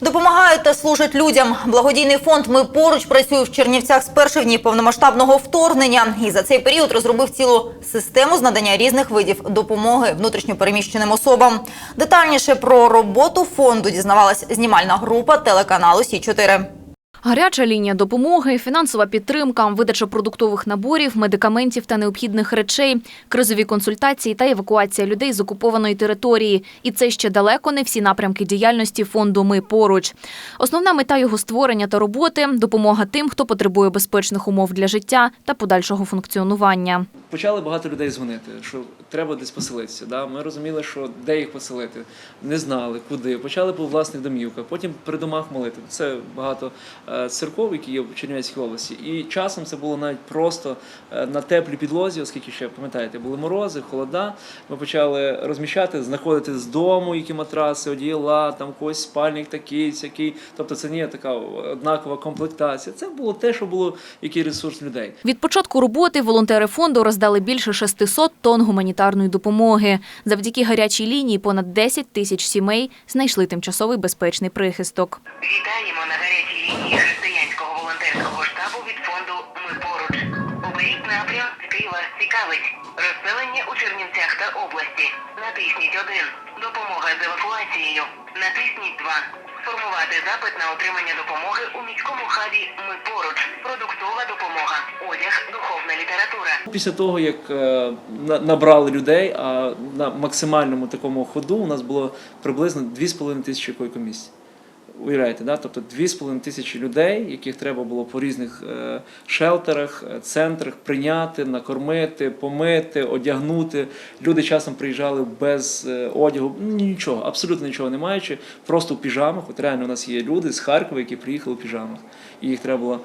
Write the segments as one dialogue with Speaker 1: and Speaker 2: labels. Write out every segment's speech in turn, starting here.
Speaker 1: Допомагають та служать людям. Благодійний фонд Ми поруч працює в Чернівцях з перших днів повномасштабного вторгнення. І за цей період розробив цілу систему з надання різних видів допомоги внутрішньопереміщеним особам. Детальніше про роботу фонду дізнавалась знімальна група телеканалу Сі 4
Speaker 2: Гаряча лінія допомоги, фінансова підтримка, видача продуктових наборів, медикаментів та необхідних речей, кризові консультації та евакуація людей з окупованої території. І це ще далеко не всі напрямки діяльності фонду Ми поруч. Основна мета його створення та роботи допомога тим, хто потребує безпечних умов для життя та подальшого функціонування.
Speaker 3: Почали багато людей дзвонити, що треба десь поселитися. Да? Ми розуміли, що де їх поселити, не знали, куди. Почали по власних домівках, потім при домах молити. Це багато е, церков, які є в Чернівецькій області. І часом це було навіть просто е, на теплій підлозі, оскільки ще пам'ятаєте, були морози, холода. Ми почали розміщати, знаходити з дому, які матраси, одіяла, там когось спальник такий, сякий. Тобто це не така однакова комплектація. Це було те, що було який ресурс людей.
Speaker 2: Від початку роботи волонтери фонду роздали більше 600 тонн гуманітарної допомоги. Завдяки гарячій лінії понад 10 тисяч сімей знайшли тимчасовий безпечний прихисток.
Speaker 4: Вітаємо на гарячій лінії християнського волонтерського штабу від фонду Ми поруч. Оберіть напрям, який вас цікавить. Розселення у Чернівцях та області. Натисніть один Допомога. Натисніть 2. Формувати запит на отримання допомоги у міському хабі Ми поруч. Продуктова допомога. Одяг, духовна література.
Speaker 3: Після того, як е, набрали людей, а на максимальному такому ходу у нас було приблизно 2,5 тисячі койкомісць. Уявляєте, да? тобто 2,5 тисячі людей, яких треба було по різних е, шелтерах, е, центрах прийняти, накормити, помити, одягнути. Люди часом приїжджали без е, одягу, ну, нічого, абсолютно нічого не маючи, просто в піжамах. От реально у нас є люди з Харкова, які приїхали в піжамах. І їх треба було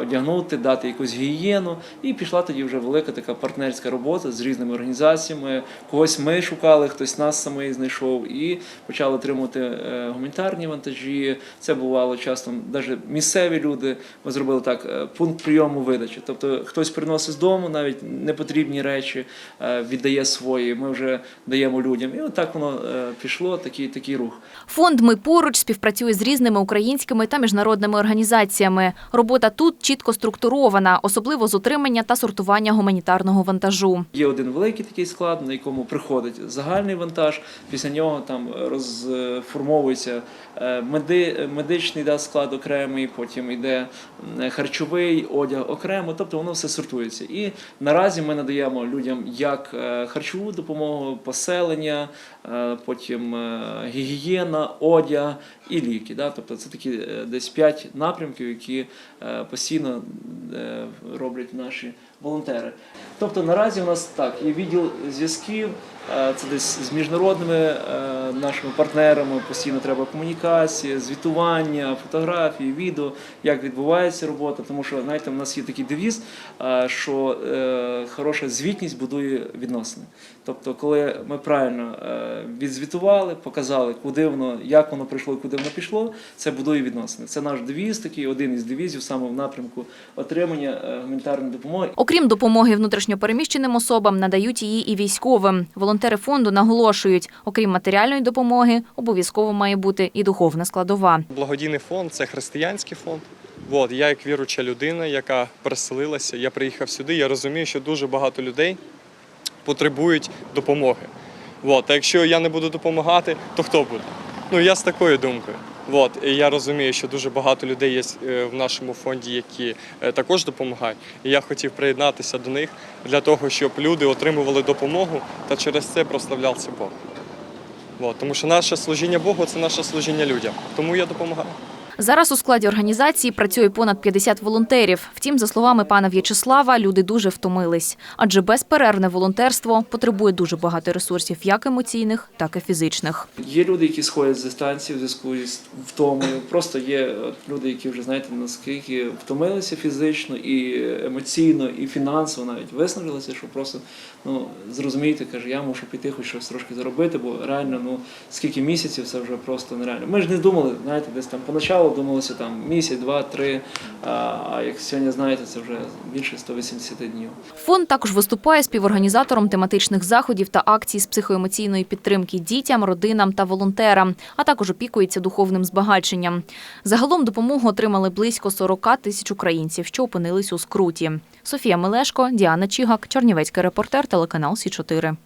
Speaker 3: одягнути, дати якусь гігієну. І пішла тоді вже велика така партнерська робота з різними організаціями. Когось ми шукали, хтось нас самий знайшов, і почали отримувати гуманітарні вантажі. Це бувало часто навіть місцеві люди. Ми зробили так: е, пункт прийому видачі. Тобто хтось приносить з дому навіть непотрібні речі, е, віддає свої. Ми вже даємо людям. І отак воно е, пішло, такий, такий рух.
Speaker 2: Фонд Ми поруч співпрацює з різними українськими та міжнародними організаціями. Робота тут чітко структурована, особливо з отримання та сортування гуманітарного вантажу.
Speaker 3: Є один великий такий склад, на якому приходить загальний вантаж. Після нього там розформовується е, меди, медичний да, склад окремий, потім йде харчовий одяг окремо. Тобто воно все сортується. І наразі ми надаємо людям як е, харчову допомогу, поселення, е, потім е, гігієна, одяг і ліки. Да? Тобто це такі десь п'ять напрямків, які постійно роблять наші волонтери. Тобто наразі у нас так є відділ зв'язків, е, це десь з міжнародними е, нашими партнерами. Постійно треба комунікація, звітування, фотографії, відео, як відбувається робота. Тому що знаєте, у нас є такий девіз, е, що е, хороша звітність будує відносини. Тобто, коли ми правильно е, відзвітували, показали, куди воно, як воно прийшло і куди воно пішло, це будує відносини. Це наш девіз, такий один із девізів саме в напрямку отримання е, гуманітарної допомоги.
Speaker 2: Окрім допомоги внутрішньопереміщеним особам, надають її і військовим. Волонтери фонду наголошують, окрім матеріальної допомоги, обов'язково має бути і духовна складова.
Speaker 5: Благодійний фонд це християнський фонд. От, я як віруча людина, яка переселилася, я приїхав сюди. Я розумію, що дуже багато людей потребують допомоги. От, а якщо я не буду допомагати, то хто буде? Ну я з такою думкою. От, і я розумію, що дуже багато людей є е, в нашому фонді, які е, також допомагають. І я хотів приєднатися до них для того, щоб люди отримували допомогу та через це прославлявся Бог. От, тому що наше служіння Богу це наше служіння людям. Тому я допомагаю.
Speaker 2: Зараз у складі організації працює понад 50 волонтерів. Втім, за словами пана В'ячеслава, люди дуже втомились, адже безперервне волонтерство потребує дуже багато ресурсів, як емоційних, так і фізичних.
Speaker 3: Є люди, які сходять з дистанції в зв'язку з втомою. Просто є люди, які вже знаєте наскільки втомилися фізично і емоційно, і фінансово навіть виснажилися, що просто ну зрозумієте, каже, я мушу піти хоч щось трошки заробити, бо реально ну скільки місяців це вже просто нереально. Ми ж не думали, знаєте, десь там поначалу поначалу думалося там місяць, два, три. А як сьогодні знаєте, це вже більше 180 днів.
Speaker 2: Фонд також виступає співорганізатором тематичних заходів та акцій з психоемоційної підтримки дітям, родинам та волонтерам, а також опікується духовним збагаченням. Загалом допомогу отримали близько 40 тисяч українців, що опинились у скруті. Софія Мелешко, Діана Чігак, Чернівецький репортер, телеканал Сі 4